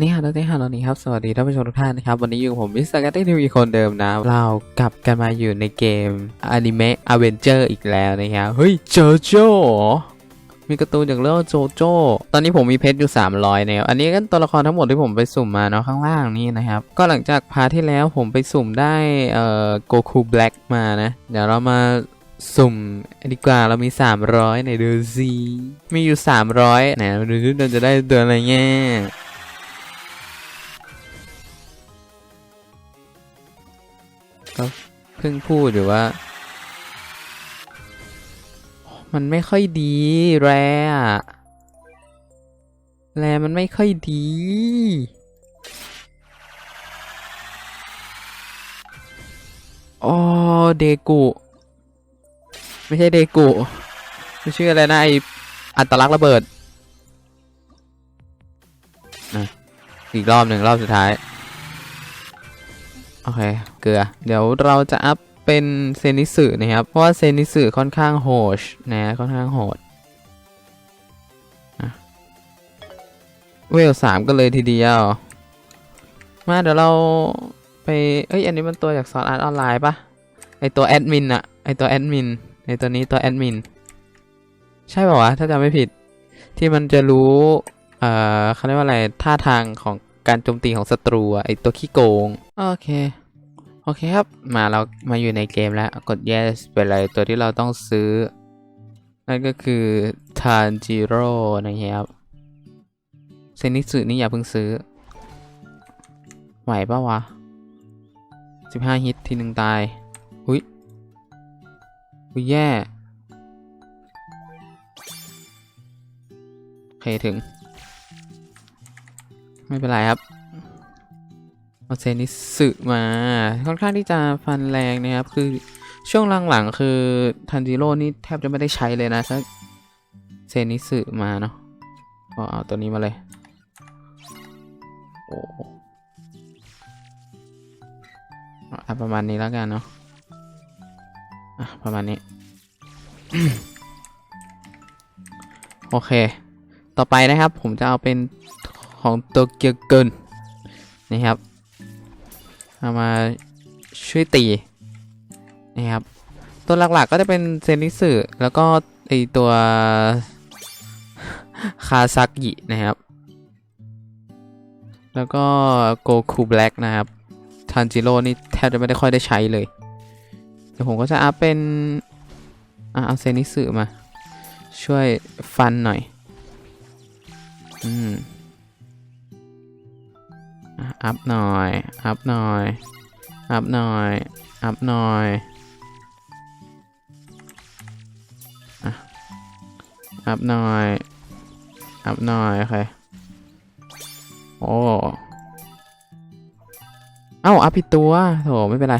นี่ฮะนี่ฮะนี่ครับ สวัสดีท่านผู้ชมทุกท่านนะครับ วันนี้อยู่ผมมิสเตอร์แกตตี้ทีวีคนเดิมนะ เรากลับกันมาอยู่ในเกมอนิเมะอเวนเจอร์อีกแล้วนะครับ เฮ้ยโจโจ้มีการ์ตูนจากเรื่องโจโจ้ตอนนี้ผมมีเพชรอยู่ 300นะครับ อันนี้ก็ตัวละครทั้งหมดที่ผมไปสุ่มมาเนาะข้างล่างนี่นะครับ ก็หลังจากพาที่แล้วผมไปสุ่มได้เอ่อโกคูแบล็กมานะ เดี๋ยวเรามาสุ่มดีกว่าเรามี 300ไหนดูสิมีอยู่ 300ไหนดูดิเราจะได้ตัวอะไรเงี้ย ก็เพิ่งพูดอยู่ว่า มันไม่ค่อยดี แรอะแรมันไม่ค่อยดีอ๋อเดกุ ไม่ใช่เดกุไม่ชื่ออะไรนะไออัตลักษณ์ระเบิดนะอีกรอบหนึ่งรอบสุดท้าย โอเค เกลือ เดี๋ยวเราจะอัพเป็นเซนิสึนะครับ เพราะว่าเซนิสึค่อนข้างโหดนะ ค่อนข้างโหดเวลสามก็เลยทีเดียว มาเดี๋ยวเราไป เอ้ย อันนี้มันตัวจากซอสอาร์ตออนไลน์ปะไอตัวแอดมินอะไอตัวแอดมินไอตัวนี้ตัวแอดมิน ใช่ป่าวะ ถ้าจำไม่ผิด ที่มันจะรู้ เอ่อเขาเรียกว่าอะไร ท่าทางของ การโจมตีของศัตรูอะไอตัวขี้โกง โอเค โอเคครับ มาเรามาอยู่ในเกมแล้ว กด yes ไปเลย ตัวที่เราต้องซื้อ นั่นก็คือทานจิโร่นะครับ เซนิสึนี่อย่าเพิ่งซื้อ ไหวปะวะ 15 ฮิตทีหนึ่งตายอุ้ยอุ้ยแย่ โอเคถึง ไม่เป็นไรครับเอาเซนิสึมา ค่อนข้างที่จะฟันแรงนะครับ คือช่วงหลังๆคือทันจิโร่นี่แทบจะไม่ได้ใช้เลยนะถ้าเซนิสึมาเนาะก็เอาตัวนี้มาเลย โอ้เอาประมาณนี้แล้วกันเนาะอะประมาณนี้ โอเค ต่อไปนะครับผมจะเอาเป็น ของโตเกียวเกินนะครับเอามาช่วยตีนะครับตัวหลักๆก็จะเป็นเซนิสึแล้วก็ไอตัวคาซากินะครับ แล้วก็โกคูแบล็กนะครับทันจิโร่นี่แทบจะไม่ได้ค่อยได้ใช้เลย เดี๋ยวผมก็จะอัพเป็นอะเอาเซนิสึมา ช่วยฟันหน่อย อืม อัพหน่อย อัพหน่อย อัพหน่อย อัพหน่อยอะอัพหน่อย อัพหน่อยโอเคโอ้ เอ้า อัพผิดตัวโถไม่เป็นไร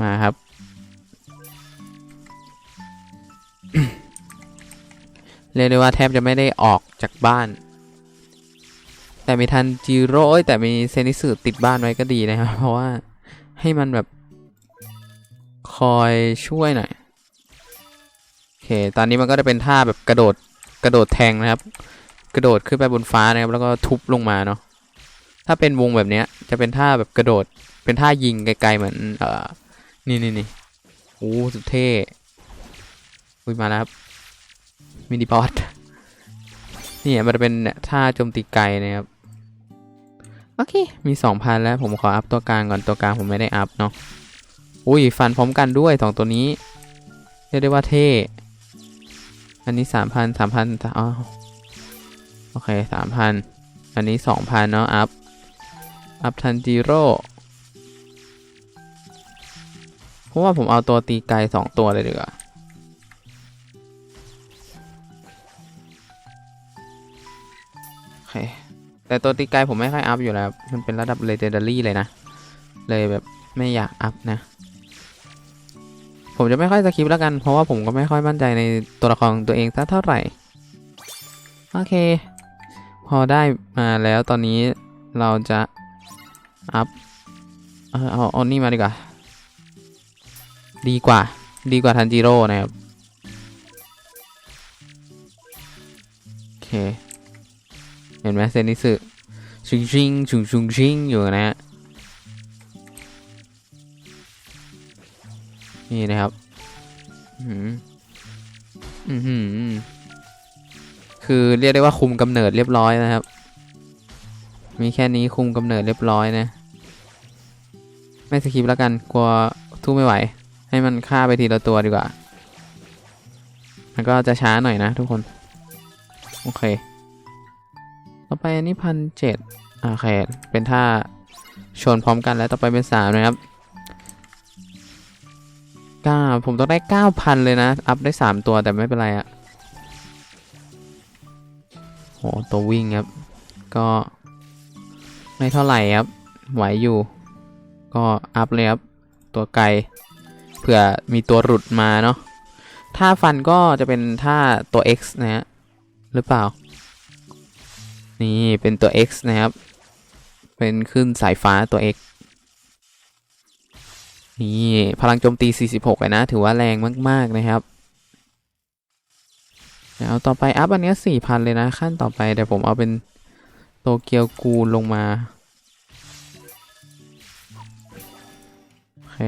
มาครับ เรียกได้ว่าแทบจะไม่ได้ออกจากบ้าน แต่มีทันจิโร่แต่มีเซนิสึติดบ้านไว้ก็ดีนะครับ เพราะว่าให้มันแบบ คอยช่วยหน่อย โอเค ตอนนี้มันก็จะเป็นท่าแบบกระโดดกระโดดแทงนะครับ กระโดดขึ้นไปบนฟ้านะครับ แล้วก็ทุบลงมาเนาะถ้าเป็นวงแบบเนี้ย จะเป็นท่าแบบกระโดด เป็นท่ายิงไกลๆเหมือน เอ่อ นี่นี่นี่โอ้สุดเท่อุ้ยมาแล้วครับมินิบอสนี่มันจะเป็นท่าโจมตีไกลนะครับ โอเค มีสองพันแล้วผมขออัพตัวกลางก่อนตัวกลางผมไม่ได้อัพเนาะอุ้ยฟันพร้อมกันด้วยสองตัวนี้เรียกได้ว่าเท่อันนี้สามพันสามพันอ๋อโอเคสามพันอันนี้สองพันเนาะอัพอัพทันจิโร่เพราะว่าผมเอาตัวตีไกลสองตัวเลยดีกว่าโอเค แต่ตัวตีไกลผมไม่ค่อยอัพอยู่แล้ว มันเป็นระดับเลเจนดารี่เลยนะ เลยแบบไม่อยากอัพนะ ผมจะไม่ค่อยสคริปต์แล้วกัน เพราะว่าผมก็ไม่ค่อยมั่นใจในตัวละครตัวเองสักเท่าไหร่ โอเค พอได้มาแล้วตอนนี้เราจะอัพ เออเอาเอานี่มาดีกว่า ดีกว่า ดีกว่าทันจิโร่นะครับ โอเค เห็นไหมเซนิสึชุงชิงชุงชุงชิงอยู่นะฮะนี่นะครับ อื้อหืออือหือคือเรียกได้ว่าคุมกำเนิดเรียบร้อยนะครับ มีแค่นี้คุมกำเนิดเรียบร้อยนะ ไม่สกิปแล้วกันกลัวทู้ไม่ไหว ให้มันฆ่าไปทีละตัวดีกว่า มันก็จะช้าหน่อยนะทุกคน โอเค ต่อไปอันนี้พันเจ็ดโอเค เป็นท่าชนพร้อมกันแล้วต่อไปเป็นสามนะครับเก้าผมต้องได้เก้าพันเลยนะ อัพได้สามตัวแต่ไม่เป็นไรอะโหตัววิ่งครับ ก็ไม่เท่าไหร่ครับ ไหวอยู่ ก็อัพเลยครับ ตัวไกลเผื่อมีตัวหลุดมาเนาะท่าฟันก็จะเป็นท่าตัว X นะฮะ หรือเปล่า นี่เป็นตัว X นะครับ เป็นขึ้นสายฟ้าตัว X นี่พลังโจมตี 46นะ ถือว่าแรงมาก ๆ นะครับเดี๋ยวเอาต่อไปอัพอันนี้สี่พันเลยนะ ขั้นต่อไปเดี๋ยวผมเอาเป็นโตเกียวกูลงมา โอเค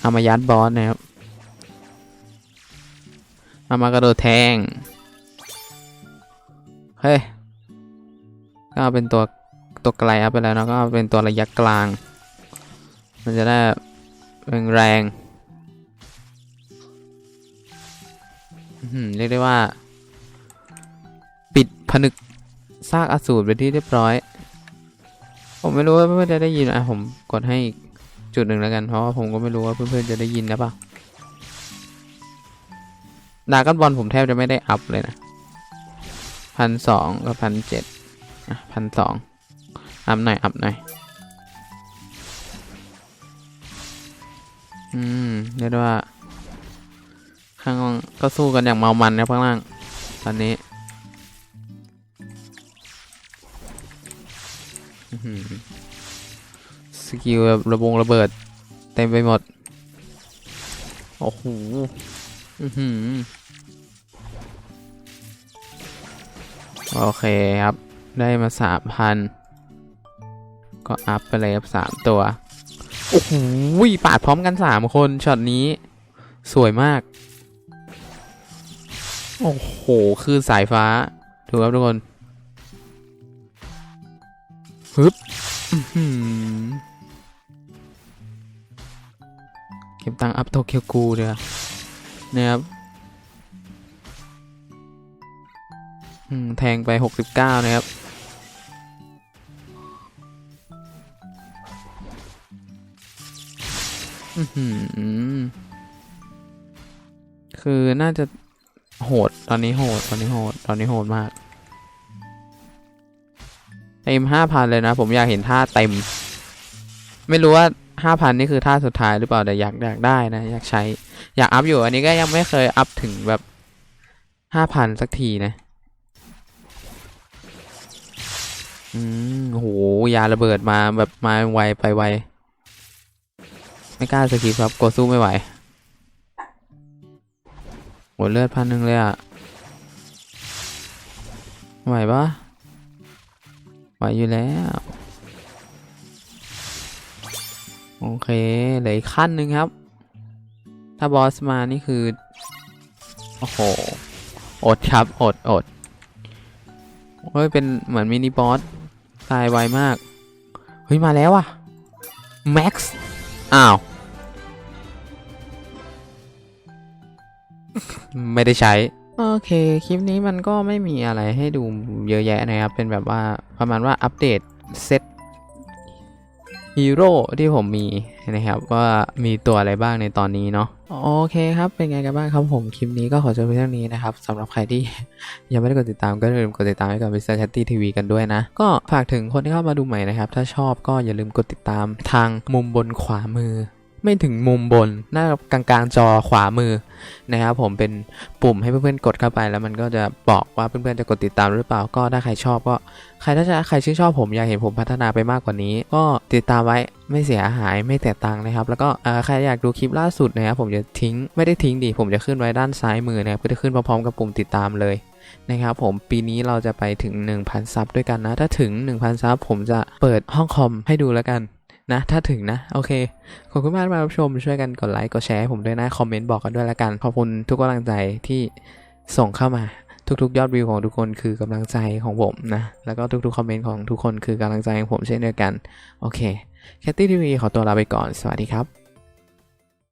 เอามายัดบอสนะครับ เอามากระโดดแทง เฮ้ยก็เอาเป็นตัวตัวไกลอัพไปแล้วเนะก็เอาเป็นตัวระยะกลาง มันจะได้แรงแรงเรียกได้ว่า ปิดผนึกซากอสูรไปที่เรียบร้อย ผมไม่รู้ว่าเพื่อนๆจะได้ยินอะผมกดให้อีกจุดหนึ่งแล้วกันเพราะว่าผมก็ไม่รู้ว่าเพื่อนๆจะได้ยินหรือเปล่าดากันบอลผมแทบจะไม่ได้อัพเลยนะ พันสองกับพันเจ็ดอะพันสองอัพหน่อย อัพหน่อย อืม เรียกว่า ข้างล่างก็สู้กันอย่างเมามันนะข้างล่าง ตอนนี้สกิลแบบระบงระเบิด เต็มไปหมด โอ้โห อือหือ โอเคครับ ได้มาสามพันก็อัพไปเลยครับสามตัว โอ้โหปาดพร้อมกันสามคนช็อตนี้ สวยมาก โอ้โห คือสายฟ้า ถูกครับทุกคนฮึบเก็บตังค์อัพโตเกียวกูเดี๋ยวนะครับ แทงไปหกสิบเก้านะครับ คือน่าจะโหด ตอนนี้โหด ตอนนี้โหด ตอนนี้โหดมาก เต็มห้าพันเลยนะ ผมอยากเห็นท่าเต็ม ไม่รู้ว่าห้าพันนี่คือท่าสุดท้ายหรือเปล่า แต่อยากอยากได้นะ อยากใช้ อยากอัพอยู่ อันนี้ก็ยังไม่เคยอัพถึงแบบห้าพันสักทีนะ อืมโหยาระเบิดมาแบบมาไวไปไว ไม่กล้าสกิปครับกลัวสู้ไม่ไหวโหเลือดพันหนึ่งเลยอะไหวปะไหวอยู่แล้ว โอเคเหลืออีกขั้นหนึ่งครับ ถ้าบอสมานี่คือ โอ้โห อดครับ อดอดเฮ้ย เป็นเหมือนมินิบอส ตายไวมาก เฮ้ย มาแล้วอะแม็กซ์ อ้าว ไม่ได้ใช้ โอเค คลิปนี้มันก็ไม่มีอะไรให้ดูเยอะแยะนะครับ เป็นแบบว่าประมาณว่าอัปเดตเซต ฮีโร่ที่ผมมีนะครับว่ามีตัวอะไรบ้างในตอนนี้เนาะโอเคครับ เป็นไงกันบ้างครับผมคลิปนี้ก็ขอจบเพียงเท่านี้นะครับสำหรับใครที่ยังไม่ได้กดติดตามก็อย่าลืมกดติดตามให้กับ Mr. Chatty TV กันด้วยนะ ก็ฝากถึงคนที่เข้ามาดูใหม่นะครับ ถ้าชอบก็อย่าลืมกดติดตามทางมุมบนขวามือ ไม่ถึงมุมบนหน้ากลางๆจอขวามือนะครับผมเป็นปุ่มให้เพื่อนๆกดเข้าไป แล้วมันก็จะบอกว่าเพื่อนๆจะกดติดตามหรือเปล่าก็ถ้าใครชอบก็ใครถ้าจะใครชื่นชอบผมอยากเห็นผมพัฒนาไปมากกว่านี้ ก็ติดตามไว้ไม่เสียหายไม่แต่ตังค์นะครับ แล้วก็ใครอยากดูคลิปล่าสุดนะครับผมจะทิ้งไม่ได้ทิ้งดิผมจะขึ้นไว้ด้านซ้ายมือนะครับก็จะขึ้นพร้อมๆกับปุ่มติดตามเลยนะครับผมปีนี้เราจะไปถึง 1,000 ซับด้วยกันนะ ถ้าถึง 1,000 ซับผมจะเปิดห้องคอมให้ดูแล้วกัน นะ ถ้าถึงนะ โอเค ขอบคุณมากที่มารับชม ช่วยกันกดไลค์ กดแชร์ให้ผมด้วยนะ คอมเมนต์บอกกันด้วยละกัน ขอบคุณทุกกำลังใจที่ส่งเข้ามา ทุกๆ ยอดวิวของทุกคนคือกำลังใจของผมนะ แล้วก็ทุกๆ คอมเมนต์ของทุกคนคือกำลังใจของผมเช่นเดียวกัน โอเค แคตตี้ทีวีขอตัวลาไปก่อน สวัสดีครับ